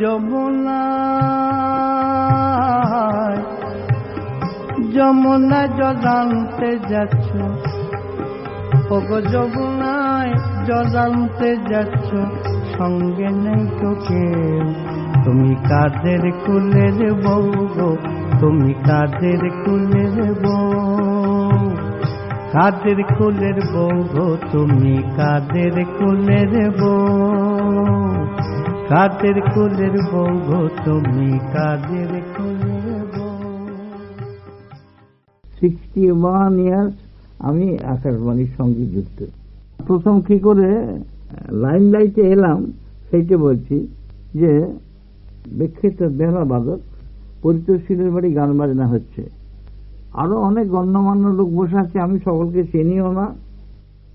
যমুনায় যমুনা জদানতে যাচ্ছ। ওগো যমুনায় জদানতে যাচ্ছ, সঙ্গে নেই তোকে তুমি কাদের কুলের বউ গো, তুমি কাদের কুলের বউ? কাদের কুলের বউ গো, তুমি কাদের কুলের বউ? কাদের কুলের বউ তুমি কাদের কুলের সিক্সটি ওয়ান ইয়ার্স আমি আকাশবাণীর সঙ্গে যুক্ত। প্রথম কি করে লাইন লাইটে এলাম, সেইটা বলছি যে, বিখ্যাত বেহলা বাদক পরিতোষীলের বাড়ি গান বাজনা হচ্ছে। আরও অনেক গণ্যমান্য লোক বসে আছে, আমি সকলকে চিনিও না।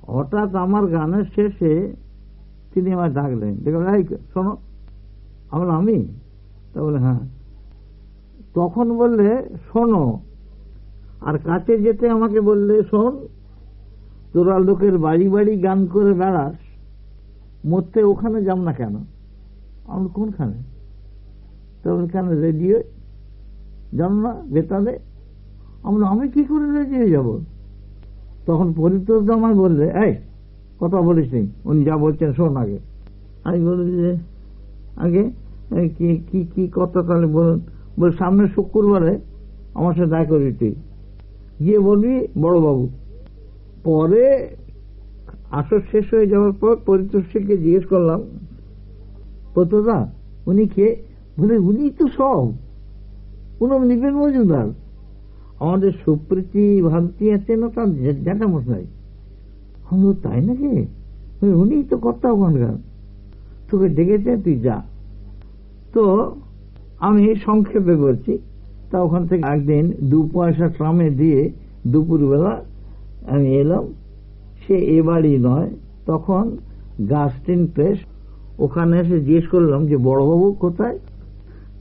হঠাৎ আমার গানের শেষে তিনি আমার ডাকলেন। এই শোনো আমি বললাম, আমি? তা বলে হ্যাঁ। তখন বললে শোনো আর কাছে যেতে আমাকে বললে শোন তোরা লোকের বাড়ি বাড়ি গান করে বেড়াস মরতে ওখানে যাম না কেন? আমি বলি, কোনখানে তবে কেন রেডিও? জানো না বেতালে? আমি বলি, আমি কি করে রেডিও যাব? তখন পরিতোষ আমায় বললে এই কথা বলিস নি। উনি যা বলছেন শোন আগে। আমি বলি যে আগে কি কি কথা তাহলে বলুন। বলে সামনে শুক্রবারে আমার সাথে দেখা করবি তুই। গিয়ে বলবি বড়বাবু পরে আসর শেষ হয়ে যাওয়ার পর পরিতোষীকে জিজ্ঞেস করলাম প্রতদা উনি কে? বলে উনি তো সব। উনি নিবেন মজুমদার। আমাদের সুপ্রীতি ভারতী আছে না তার জ্যাঠা মশাই আমি বললাম, তাই নাকি? উনি তো কর্তা ওখানকার তোকে ডেকেছে, তুই যা। তো আমি সংক্ষেপে বলছি, তা ওখান থেকে একদিন দু পয়সা ট্রামে দিয়ে দুপুরবেলা আমি এলাম। সে এ বাড়ি নয়, তখন গাস্টিন প্রেস ওখানে এসে জিজ্ঞেস করলাম যে, বড়বাবু কোথায়?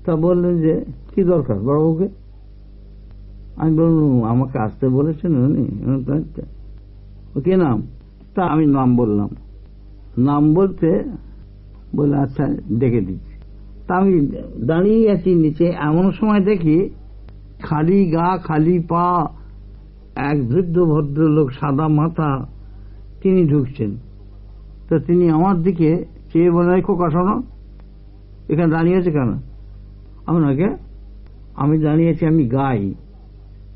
তা বললেন যে, কি দরকার বড়বাবুকে? আমি বললাম আমাকে আসতে বলেছেন উনি। কি নাম? তা আমি নাম বললাম। নাম বলতে বলে আচ্ছা ডেকে দিচ্ছি। তা আমি দাঁড়িয়ে আছি নিচে। এমন সময় দেখি খালি গা, খালি পা, এক বৃদ্ধ ভদ্রলোক সাদা মাথা, তিনি ঢুকছেন। তো তিনি আমার দিকে চেয়ে বলে, "এই খোকা, শোনো, এখানে দাঁড়িয়ে আছে কেন? আপনাকে আমি দাঁড়িয়ে আছি, আমি গাই।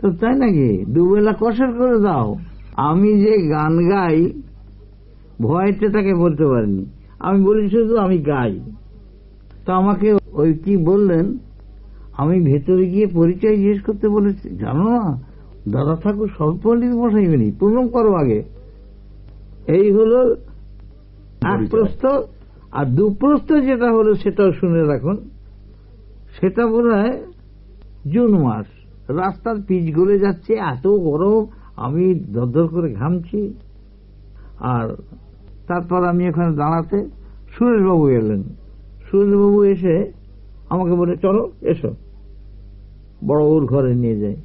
তো তাই নাকি? দুবেলা কষার করে দাও। আমি যে গান গাই ভয়তে তাকে বলতে পারিনি। আমি বলি শুধু আমি গাই। তো আমাকে ওই কি বললেন? আমি ভেতরে গিয়ে পরিচয় জিজ্ঞেস করতে বলেছি। জানো না দাদা ঠাকুর স্বল্পলিত মশাই উনি প্রণাম করো আগে। এই হলো এক প্রস্থ আর দুপ্রস্থ যেটা হলো সেটাও শুনে রাখুন। সেটা বোধ হয় জুন মাস। রাস্তার পিচ গলে যাচ্ছে এত গরম আমি দরদর করে ঘামছি। আর তারপর আমি এখানে দাঁড়াতে সুরেশবাবু এলেন। সুরেশবাবু এসে আমাকে বলে, চলো, এসো। বড়বাবুর ঘরে নিয়ে যাই।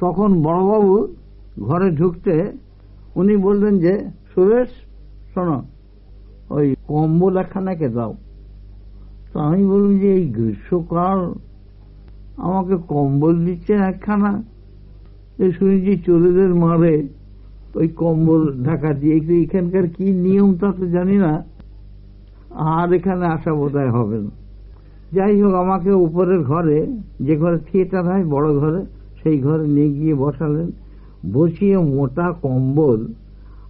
তখন বড়বাবু ঘরে ঢুকতে উনি বললেন যে, সুরেশ, শোনো, ওই কম্বল একখানাকে দাও? তো আমি বললাম যে, এই গ্রীষ্মকাল, আমাকে কম্বল দিচ্ছে একখানা? এই শুনেছি চোরেদের মারে ওই কম্বল, ঢাকা দিয়ে এখানকার কি নিয়ম তা তো জানি না। আর এখানে আসা বোধহয় হবে না। যাই হোক, আমাকে উপরের ঘরে, যে ঘরে থিয়েটার হয়, বড় ঘরে, সেই ঘরে নিয়ে গিয়ে বসালেন। বসিয়ে মোটা কম্বল,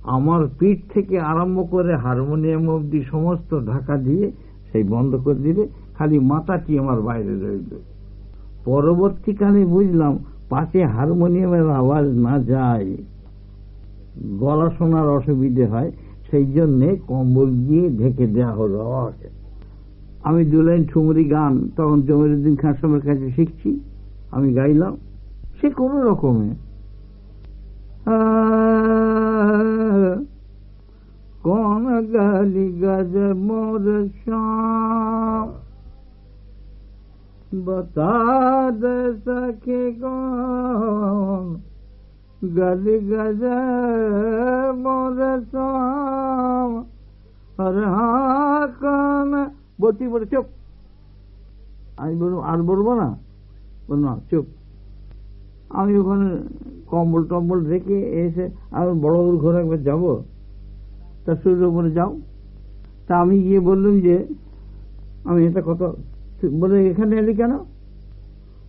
আমার পিঠ থেকে আরম্ভ করে হারমোনিয়াম অবধি সমস্ত ঢাকা দিয়ে সেই বন্ধ করে দিলে খালি মাথাটি আমার বাইরে রইল। পরবর্তীকালে বুঝলাম পাশে হারমোনিয়ামের আওয়াজ না যায়। গলা শোনার অসুবিধে হয়, সেই জন্যে কম্বল দিয়ে ঢেকে দেওয়া হলো আমাকে। আমি দু লাইন ঠুমরি গান, তখন জমিরুদ্দিন খান সাহেবের কাছে শিখছি, আমি গাইলাম, সে কোন রকমে। কোন গালি গাজে মোর বতা দে সকে গো। कौन गली गज मोर शाम और हाँ कान বলছি বলে চুপ আমি বললাম আর বলবো না বলল না চুপ আমি ওখানে কম্বল টম্বল রেখে এসে আমি বড় বড় ঘরে একবার যাবো তা সূর্য বলে যাও তা আমি গিয়ে বললাম যে আমি এটা কথা বলে এখানে এলি কেন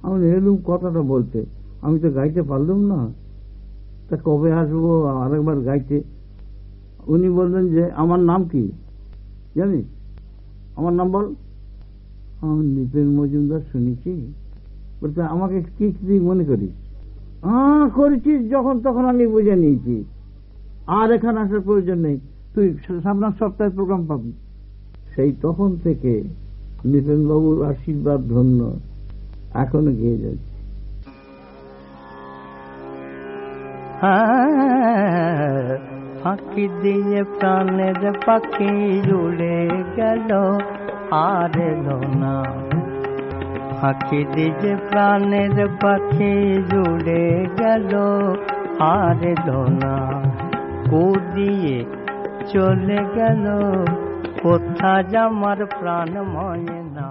আমি এলুম কথাটা বলতে আমি তো গাইতে পারলাম না তা কবে আসব আরেকবার গাইতে। উনি বললেন যে, আমার নাম কি? জানিস? আমার নাম বল। আমি নিপেন মজুমদার, শুনেছি। বলতে আমাকে কি তুই মনে করিস? হ্যাঁ করেছিস যখন তখন আমি বুঝে নিয়েছি। আর এখানে আসার প্রয়োজন নেই। তুই সামনের সপ্তাহে প্রোগ্রাম পাবি। সেই তখন থেকে নিপেন বাবুর আশীর্বাদ ধন্য এখনও গিয়ে যাচ্ছে। ফাঁকি দিয়ে প্রাণের পাখি উড়ে গেল, আর এলো না। ফাঁকি দিয়ে প্রাণের পাখি জুড়ে গেল, আর এলো না। কুদিয়ে চলে গেল কোথা আমার প্রাণ না